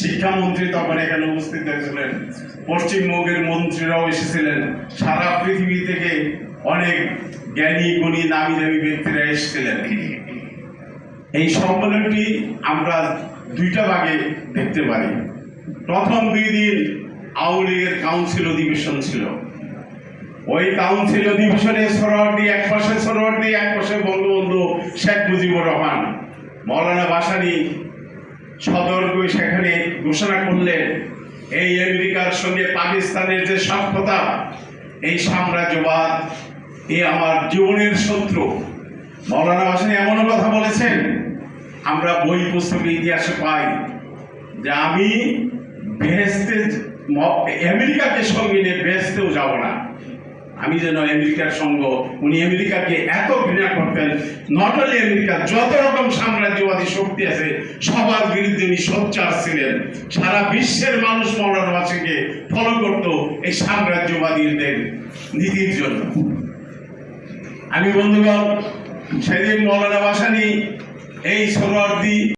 শিক্ষামন্ত্রী তখন এখানে উপস্থিত হয়েছিলেন। পশ্চিমবঙ্গের মন্ত্রীরাও এসেছিলেন। সারা পৃথিবী থেকে অনেক জ্ঞানী, গুণী নামি দামি ব্যক্তিরা এসেছিলেন। এই সম্মেলনটি আমরা দুইটা ভাগে দেখতে পারি। প্রথম দুই দিন আওয়ামী লীগের কাউন্সিল অধিবেশন ছিল। ওই কাউন্সিল অধিবেশনে সরোয়ার্দি এক পাশে সরোয়ার্দি এক পাশে বঙ্গবন্ধু শেখ মুজিবুর রহমান, মৌলানা বাসানি সতর্ক সেখানে ঘোষণা করলেন, এই আমেরিকার সঙ্গে পাকিস্তানের যে সভ্যতা এই সাম্রাজ্যবাদ, এ আমার জীবনের শত্রু। মৌলানা বাসানি এমনও কথা বলেছেন, আমরা বই পুস্তকে ইতিহাসে পাই যে আমি ভেস্তে আমেরিকাকে সঙ্গে নিয়ে বেহেস্তেও যাব না। আমি যেন আমেরিকার সঙ্গ, উনি আমেরিকাকে এত ঘৃণা করতেন নট অনলি আমেরিকা, যত রকম সাম্রাজ্যবাদী শক্তি আছে। সবার বিরুদ্ধে তিনি সোচ্চার ছিলেন। সারা বিশ্বের মানুষ মৌলানা ভাষাকে ফলো করত এই সাম্রাজ্যবাদীদের নীতির জন্য। আমি বন্ধুগণ, সেদিন মৌলানা ভাসানি এই সরোয়ার্দি